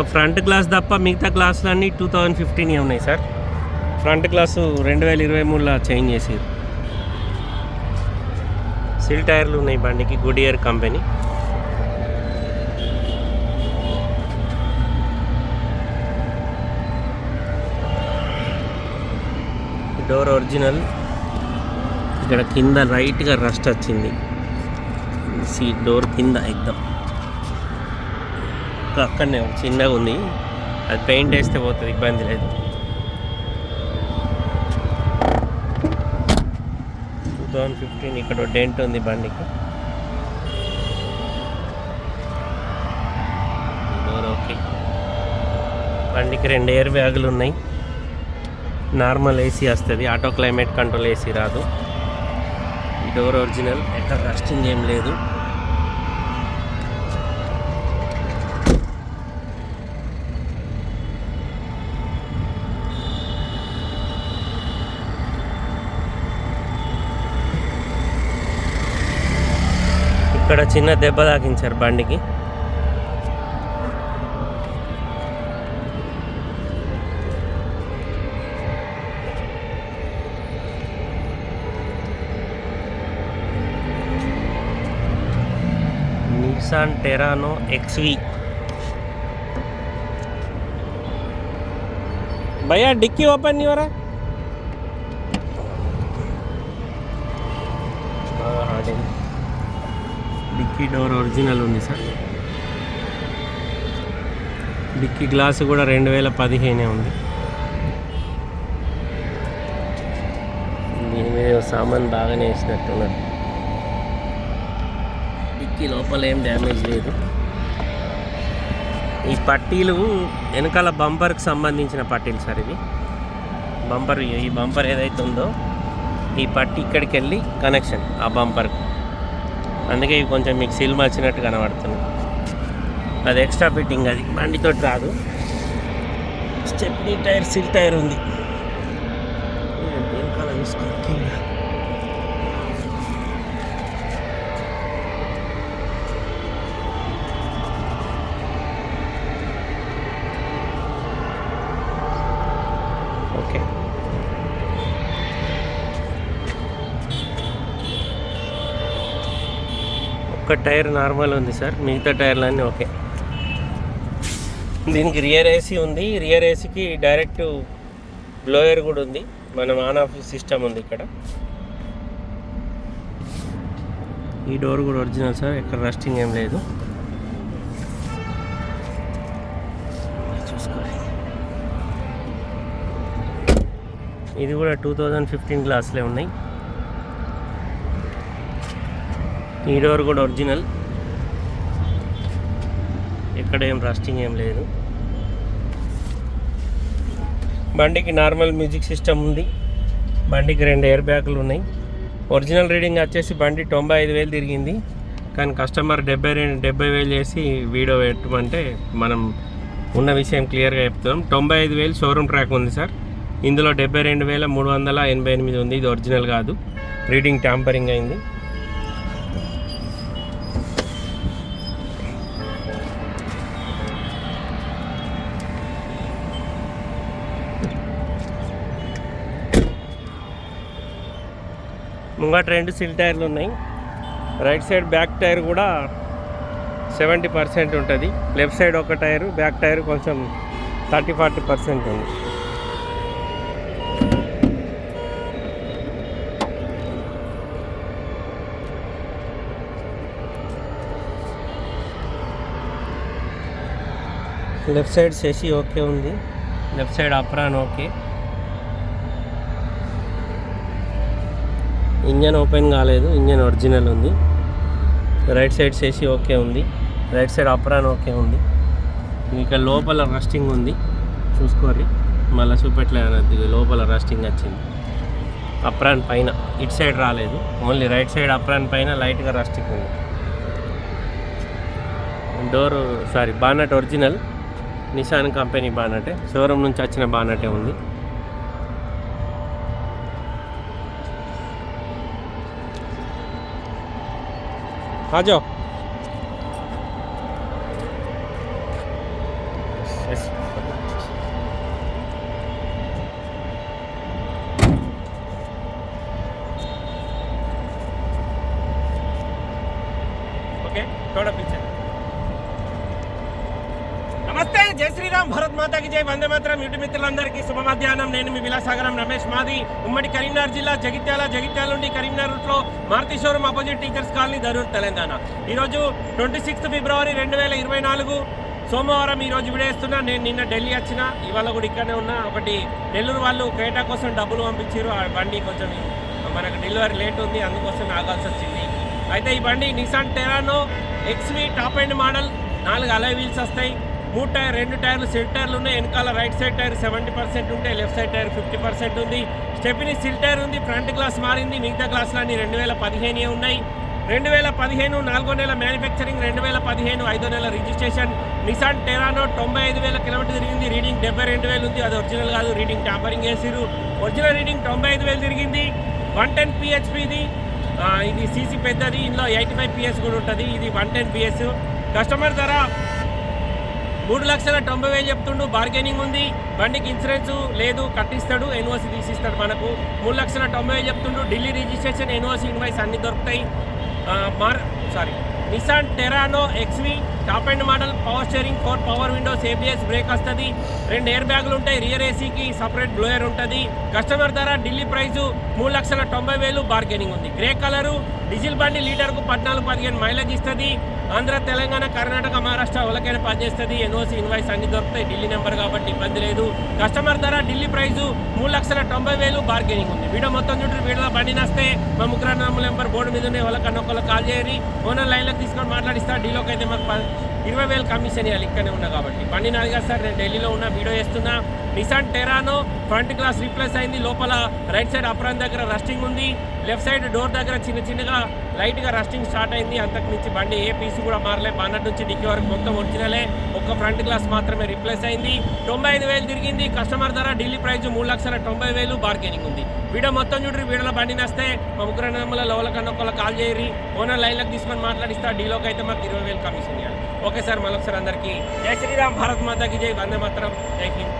ఒక front glass తప్ప మిగతా గ్లాసులన్నీ టూ థౌజండ్ ఫిఫ్టీన్ ఉన్నాయి సార్. ఫ్రంట్ గ్లాసు రెండు వేల ఇరవై మూడులో చేంజ్ చేసారు సిల్ టైర్లు ఉన్నాయి బండికి Goodyear company door original ఇక్కడ కింద రైట్గా రస్ట్ వచ్చింది. సీట్ డోర్ కింద ఎగ్దాం. అక్కడనే చిన్నగా ఉంది. అది పెయింట్ వేస్తే పోతుంది ఇబ్బంది లేదు. టూ థౌజండ్ ఫిఫ్టీన్ ఇక్కడ డెంట్ ఉంది బండికి. డోర్ ఓకే బండికి రెండు ఎయిర్ బ్యాగులు ఉన్నాయి. నార్మల్ ఏసీ వస్తుంది. ఆటో క్లైమేట్ కంట్రోల్ ఏసీ రాదు. ఈ డోర్ ఒరిజినల్ ఎక్కడ రస్టింగ్ ఏం లేదు. ఇక్కడ చిన్న దెబ్బ తాకించారు బండికి. నిసాన్ టెరానో ఎక్స్వి భయ్యా డిక్కీ ఓపెన్ ఇవ్వరా డిక్కీ డోర్ ఒరిజినల్ ఉంది సార్. డిక్కీ గ్లాస్ కూడా రెండు వేల పదిహేనే ఉంది. దీని మీద సామాన్ బాగానే వేసినట్టున్నారు. డిక్కీ లోపల ఏం డ్యామేజ్ లేదు. ఈ పట్టీలు వెనకాల బంపర్కి సంబంధించిన పట్టీలు సార్ ఇవి. బంపర్ ఈ బంపర్ ఏదైతే ఉందో ఈ పట్టి ఇక్కడికి వెళ్ళి కనెక్షన్ ఆ బంపర్కి. అందుకే ఇవి కొంచెం మీకు సిల్మ్ వచ్చినట్టు కనబడుతుంది. అది ఎక్స్ట్రా ఫిట్టింగ్ అది. బండితో రాదు. స్టెప్నీ టైర్ సిల్ టైర్ ఉంది. వెనకాల చూసుకో కింద ఓకే ఒక టైర్ నార్మల్ ఉంది సార్ మిగతా టైర్లన్నీ ఓకే. దీనికి రియర్ ఏసీ ఉంది. రియర్ ఏసీకి డైరెక్ట్ బ్లోయర్ కూడా ఉంది. మనం ఆన్ ఆఫ్ సిస్టమ్ ఉంది ఇక్కడ. ఈ డోర్ కూడా ఒరిజినల్ సార్ ఎక్కడ రస్టింగ్ ఏం లేదు. చూసుకోండి. ఇది కూడా టూ థౌజండ్ ఫిఫ్టీన్ గ్లాస్లే ఉన్నాయి. ఈ డోర్ కూడా ఒరిజినల్. ఎక్కడ ఏం రస్టింగ్ ఏం లేదు. బండికి నార్మల్ మ్యూజిక్ సిస్టమ్ ఉంది. బండికి రెండు ఎయిర్ బ్యాగులు ఉన్నాయి. ఒరిజినల్ రీడింగ్ వచ్చేసి బండి తొంభై ఐదు వేలు తిరిగింది. కానీ కస్టమర్ డెబ్బై రెండు డెబ్బై వేలు చేసి వీడియో పెట్టమంటే మనం ఉన్న విషయం క్లియర్గా చెప్తాం తొంభై ఐదు వేలు షోరూమ్ ట్రాక్ ఉంది సార్. ఇందులో డెబ్బై రెండు వేల మూడు వందల ఎనభై ఎనిమిది ఉంది. ఇది ఒరిజినల్ కాదు. రీడింగ్ ట్యాంపరింగ్ అయింది. ముంగట రెండు సిల్ టైర్లు ఉన్నాయి. రైట్ సైడ్ బ్యాక్ టైర్ కూడా సెవెంటీ పర్సెంట్ ఉంటుంది. లెఫ్ట్ సైడ్ ఒక టైరు బ్యాక్ టైర్ కొంచెం థర్టీ ఫార్టీ పర్సెంట్ ఉంది. లెఫ్ట్ సైడ్ శశి ఓకే ఉంది. Left side apron okay. Engine open కాలేదు ఇంజన్ ఒరిజినల్ ఉంది. రైట్ సైడ్ చేసి ఓకే ఉంది. రైట్ సైడ్ అప్రాన్ ఓకే ఉంది. ఇంకా లోపల రస్టింగ్ ఉంది. చూసుకోర్రి. మళ్ళీ చూపెట్టలే అనద్దు లోపల రస్టింగ్ వచ్చింది. అప్రాన్ పైన ఇటు సైడ్ రాలేదు. ఓన్లీ రైట్ సైడ్ అప్రాన్ పైన లైట్గా రస్టింగ్ ఉంది. Door sorry bonnet original. Nissan company బానటే. Showroom నుంచి వచ్చిన బానటే ఉంది. आ जाओ ओके थोड़ा पीछे నమస్తే జై శ్రీరామ్ భరత్ మాతాకి జై వందే మాత్రం యూటి మిత్రులందరికీ శుభ మధ్యాహ్నం నేను మీ విలాసాగరం రమేష్ మాది ఉమ్మడి కరీంనగర్ జిల్లా జగిత్యాల జగిత్యాల నుండి కరీంనగర్ రూట్లో Maruti showroom opposite teachers colony Darur Telangana. ఈరోజు ట్వంటీ సిక్స్త్ ఫిబ్రవరి రెండు వేల ఇరవై నాలుగు సోమవారం ఈరోజు విడేస్తున్నా. నేను నిన్న ఢిల్లీ వచ్చిన. ఇవాళ కూడా ఇక్కడనే ఉన్నా. ఒకటి నెల్లూరు వాళ్ళు క్రేటా కోసం డబ్బులు పంపించారు. ఆ బండి కొంచెం మనకు డెలివరీ లేట్ ఉంది. అందుకోసం ఆగాల్సి వచ్చింది. అయితే ఈ బండి Nissan Terrano XV top end model. నాలుగు అలై వీల్స్ వస్తాయి. మూడు టైర్ రెండు టైర్లు సెట్ టైర్లు ఉన్నాయి. వెనకాల right side tyre seventy percent ఉంటే left side tyre fifty percent ఉంది. స్టెపిని సిల్ టైర్ ఉంది ఫ్రంట్ గ్లాస్ మారింది మిగతా గ్లాసులు అన్ని రెండు వేల పదిహేనే ఉన్నాయి. రెండు వేల పదిహేను నాలుగో నెల మ్యానుఫ్యాక్చరింగ్ రెండు వేల పదిహేను ఐదో నెల రిజిస్ట్రేషన్. నిసాన్ టెరానో తొంభై ఐదు వేల కిలోమీటర్ తిరిగింది రీడింగ్ డెబ్బై రెండు వేలు ఉంది అది ఒరిజినల్ కాదు రీడింగ్ ట్యాంపరింగ్ చేసిరు ఒరిజినల్ రీడింగ్ తొంభై ఐదు వేలు తిరిగింది. వన్ టెన్ పిహెచ్పిది ఇది సీసీ పెద్దది ఇందులో ఎయిటీ ఫైవ్ పిఎస్ కూడా ఉంటుంది ఇది వన్ టెన్ పిఎస్ కస్టమర్ ధర మూడు లక్షల తొంభై వేలు చెప్తుండు బార్గెనింగ్ ఉంది బండికి ఇన్సూరెన్స్ లేదు కట్టిస్తాడు ఎన్ఓసి తీసిస్తాడు మనకు. మూడు లక్షల తొంభై వేలు చెప్తుండు ఢిల్లీ రిజిస్ట్రేషన్ ఎన్ఓసి ఇన్వాయిస్ అన్ని దొరుకుతాయి. మార్ sorry Nissan Terrano XV top end model power steering four power windows ABS brake వస్తుంది. రెండు ఎయిర్ బ్యాగులు ఉంటాయి రియర్ ఏసీకి సపరేట్ బ్లోయర్ ఉంటుంది. కస్టమర్ ధర ఢిల్లీ ప్రైజు మూడు లక్షల తొంభై వేలు బార్గెనింగ్ ఉంది. గ్రే కలరు డీజిల్ బండి లీటర్కు పద్నాలుగు పదిహేను మైలేజ్ ఇస్తుంది. ఆంధ్ర తెలంగాణ కర్ణాటక మహారాష్ట్ర వాళ్ళకైనా పనిచేస్తుంది ఎన్ఓసి ఇన్వాయిస్ అన్ని దొరుకుతాయి. ఢిల్లీ నెంబర్ కాబట్టి ఇబ్బంది లేదు. కస్టమర్ ధర ఢిల్లీ ప్రైజు మూడు లక్షల తొంభై వేలు బార్గెనింగ్ ఉంది. వీడియో మొత్తం చుట్టూ వీడియో బండి నస్తే మా ముగ్గురు నెంబర్ బోర్డు మీద ఉన్నాయి వాళ్ళకన్నా ఒకళ్ళు కాల్ చేయరు ఓనర్ లైన్లోకి తీసుకొని మాట్లాడిస్తా. డీలోకి అయితే మాకు ఇరవై వేలు కమిషన్ ఇవ్వాలి ఇక్కడనే ఉన్నా కాబట్టి. బండి నాది సార్ నేను ఢిల్లీలో ఉన్న వీడియో చేస్తున్నా. Nissan Terrano front glass replace అయింది లోపల రైట్ సైడ్ అప్రాన్ దగ్గర రస్టింగ్ ఉంది లెఫ్ట్ సైడ్ డోర్ దగ్గర చిన్న చిన్నగా లైట్గా రస్టింగ్ స్టార్ట్ అయింది. అంతకు మించి బండి ఏ పీస్ కూడా మారలే బాన్నట్ నుంచి డిక్కీ వరకు మొత్తం ఒరిజినలే. ఒక్క ఫ్రంట్ గ్లాస్ మాత్రమే రీప్లేస్ అయింది. తొంభై ఐదు వేలు తిరిగింది కస్టమర్ ధర ఢిల్లీ ప్రైస్ మూడు లక్షల తొంభై వేలు బార్గెనింగ్ ఉంది. వీడియో మొత్తం చూడండి వీడియోలో బండి నస్తే. మా ముగ్గురు నెంబర్ల లోల కన్నొక్కల కాల్ చేయరి ఓనర్ లైన్లకు తీసుకొని మాట్లాడిస్తా. డీలోకి అయితే మాకు ఇరవై వేలు కమిషన్ ఇవ్వాలి ఓకే సార్ మరొకసారి అందరికీ. జై శ్రీరామ్ భారత్ మాతాకి జై. వందే మాత్రం. జై హింద్.